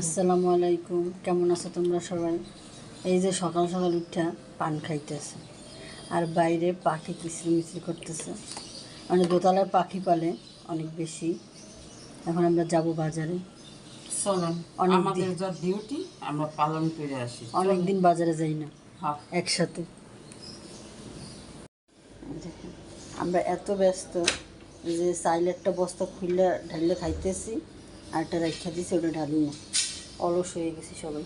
আসসালামু আলাইকুম কেমন আছো তোমরা সবাই? এই যে সকাল সকাল উঠা পান খাইতেছে আর বাইরে পাখি কিচড়ি মিচড়ি করতেছে। মানে দোতলায় পাখি পালে অনেক বেশি। এখন আমরা যাব বাজারে। চলুন অনেক আমাদের যা ডিউটি আমরা পালন করে আসি। অনেক দিন বাজারে যাই না হ্যাঁ। একসাথে। আমরা এত ব্যস্ত যে চাইলে একটা বস্তা খুললে ঢাললে খাইতেছি আর একটা রাখা দিছি ওটা ঢালি না। অলস হয়ে গেছি সবাই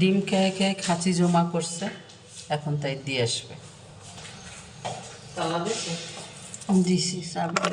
ডিম খেয়ে খেয়ে খাঁচি জমা করছে এখন তাই দিয়ে আসবে। তালা দেখে দিছি সাবান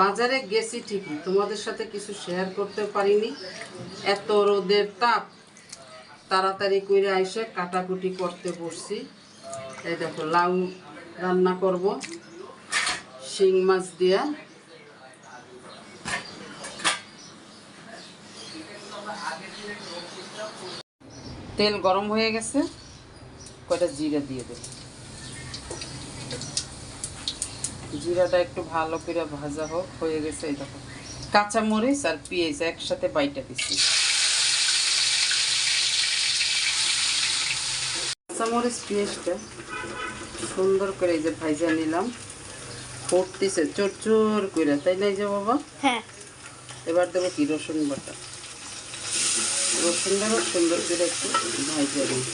বাজারে গেছি ঠিকই, তোমাদের সাথে কিছু শেয়ার করতে পারিনি। এত রোদের তাপ, তাড়াতাড়ি করে আইসে কাটাকুটি করতে বসছি। এই দেখো, লাউ রান্না করব, শিং মাছ দিয়া। তেল গরম হয়ে গেছে, কয়টা জিরা দিয়ে দেবো। জিরাটা একটু ভালো করে ভাজা হোক হয়ে গেছে এই দেখো। কাঁচা মরিচ আর পেঁয়াজ একসাথে বাইটা দিচ্ছি। কাঁচা মরিচ পেঁয়াজটা সুন্দর করে এই যে ভাইজা নিলাম। ফুটতেছে চোর চোর করে তাই নাই যে বাবা? হ্যাঁ। এবার দেবো কি রসুন বাটা। রসুনটাও সুন্দর করে একটু ভাইজা নিই।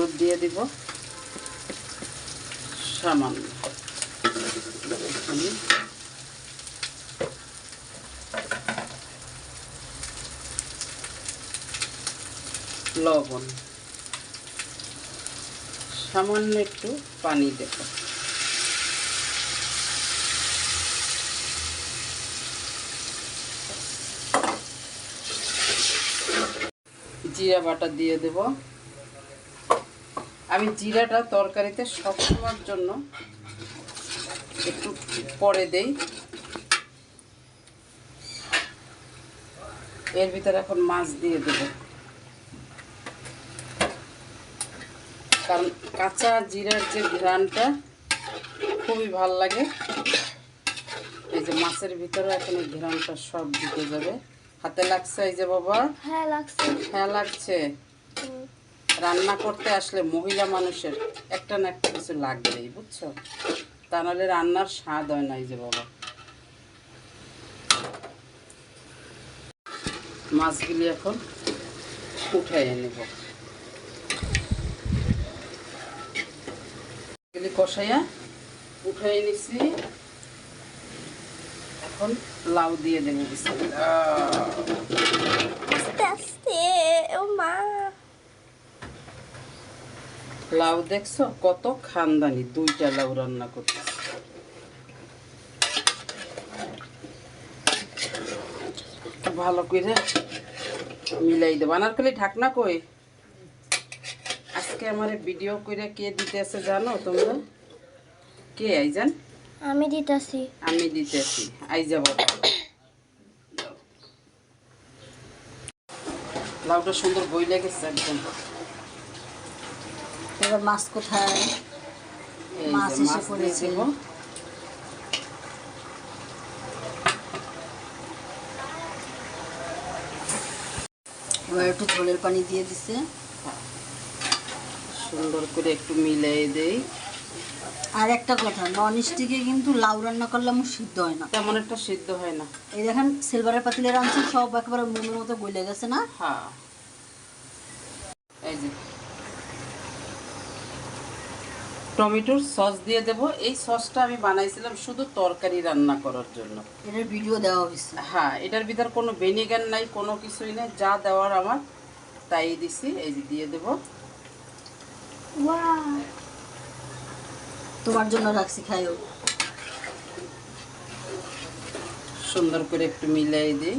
হলুদ দিয়ে দিব। সামান্য। লবণ। সামান্য একটু পানি দেব। জিরা বাটা দিয়ে দেব। আমি জিরাটা তরকারিতে সবসময়ের জন্য একটু পরে দেই। এর ভিতরে এখন মাছ দিয়ে দেব। কারণ কাঁচা জিরার যে ঘ্রাণটা খুবই ভালো লাগে। এই যে মাছের ভিতরে এখন এই ঘ্রাণটা সব ঢুকে যাবে। হাতে লাগছে এই যে বাবা? হ্যাঁ লাগছে। হ্যাঁ লাগছে। রান্না করতে আসলে মহিলা মানুষের একটা না একটা কিছু লাগবেই, বুঝছ? তা নাহলে রান্নার স্বাদ হয় নাই যে বাবা মাছগুলি এখন উঠাই নেব। কষাইয়া উঠাই নিছি। এখন লাউ দিয়ে দেবো লাউ দেখছ? কত খানদানি দুইটা লাউ রান্না করতেছে। ভালো করে মিলাই দেবো। আনারকলি ঢাকনা কই? আজকে আমার ভিডিও করে কে দিতেছে জানো তোমরা? কে আইজান? আমি দিতাছি। আমি দিতেছি। আই যাব। লাউটা সুন্দর বই লেগেছে একদম। এবার মাছ কোথায়? মাছ এসে পড়েছে। এবার একটু ঝোলের পানি দিয়ে দিছে। সুন্দর করে একটু মিলিয়ে দেই। আর একটা কথা নন স্টিকে কিন্তু লাউ রান্না করলে আমার সিদ্ধ হয় না। তেমন একটা সিদ্ধ হয় না। এই দেখেন সিলভারের পাতিলের আনছি সব একেবারে মোমের মতো গলে গেছে না? হ্যাঁ। এই যে টমেটোর সস দিয়ে দেব। এই সসটা আমি বানাইছিলাম শুধু তরকারি রান্না করার জন্য। এটার ভিডিও দেওয়া হয়েছে। হ্যাঁ এটার ভিতর কোনো ভিনেগার নাই কোনো কিছুই নেই। যা দেওয়ার আমার তাই দিছি। এই যে দিয়ে দেব। তোমার জন্য রাখছি খাইও। সুন্দর করে একটু মিলাই দিই।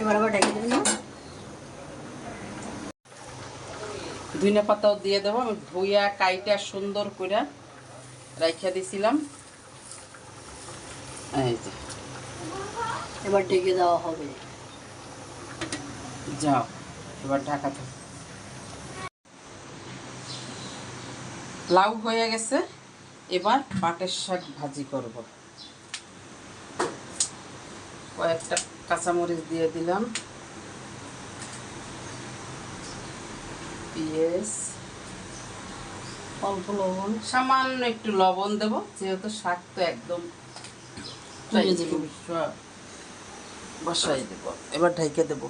এবার আবার ডেকে দেবেন না? ধুইনা পাতাও দিয়ে দেবো। আমি ধুইয়া কাইটা সুন্দর করে রাইখা দিছিলাম। এই যে। এবার ডেকে দেওয়া হবে। যাও এবার ঢাকা থাক। লাউ হয়ে গেছে। এবার পাটের শাক ভাজি করব। কয়েকটা কাঁচামরিচ দিয়ে দিলাম। পেঁয়াজ অল্প লবণ। সামান্য একটু লবণ দেব যেহেতু শাক তো একদম বসাই দেব। এবার ঢাইকে দেব।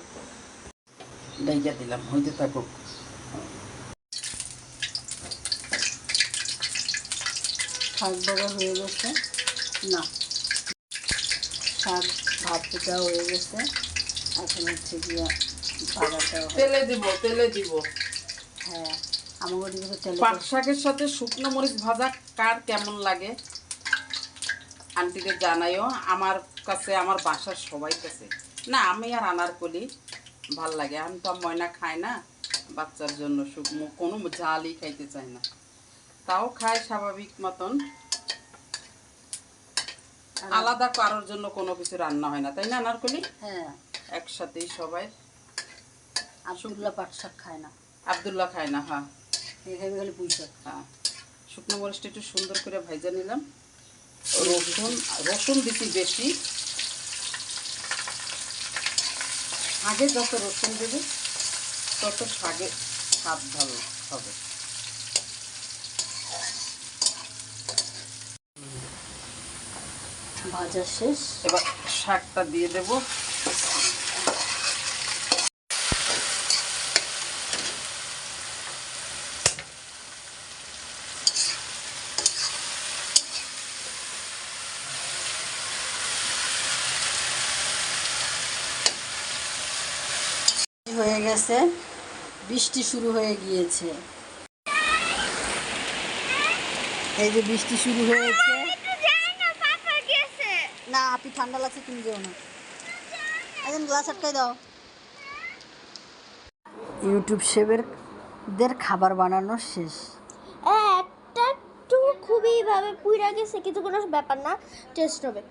ঢাইকে দিলাম হইতে থাকুক। শাক হয়ে গেছে? না। শাক ভাতটা হয়ে গেছে। এখন হচ্ছে গিয়া ভাজাটা তেলে দিব তেলে দিব। হ্যাঁ আমাকে দিকে তেলে পাট শাকের সাথে শুকনো মরিচ ভাজা কার কেমন লাগে? আন্টিকে জানাইও আমার কাছে আমার বাসার সবাই কাছে। না আমি আর আনার কলি ভালো লাগে। আমি তো ময়না খাই না বাচ্চার জন্য শুকনো কোনো ঝালই খাইতে চায় না। তাও খায় স্বাভাবিক মতন। আলাদা কারোর জন্য কোনো কিছু রান্না হয় না। তাই না আনারকলি হ্যাঁ। একসাথেই সবাই। আবদুল্লাহ পাট শাক খায় না। আবদুল্লাহ খায় না হ্যাঁ। এখানে খালি পুঁই শাক। হ্যাঁ। শুকনো মরিচটা একটু সুন্দর করে ভাইজা নিলাম। রসুন। রসুন দিছি বেশি। আগে যত রসুন দেবে তত শাকে স্বাদ ভালো হবে। ভাজা শেষ এবার শাকটা দিয়ে দেব। হয়ে গেছে। বৃষ্টি শুরু হয়ে গিয়েছে। এই যে বৃষ্টি শুরু হয়েছে। না আপনি ঠান্ডা লাগছে তুমি যেও না। একজন গ্লাস আটকাই দাও। ইউটিউব শেফের দের খাবার বানানো শেষ। একটা একটু খুবই ভাবে পুইরা গেছে কিন্তু কোনো ব্যাপার না টেস্ট হবে।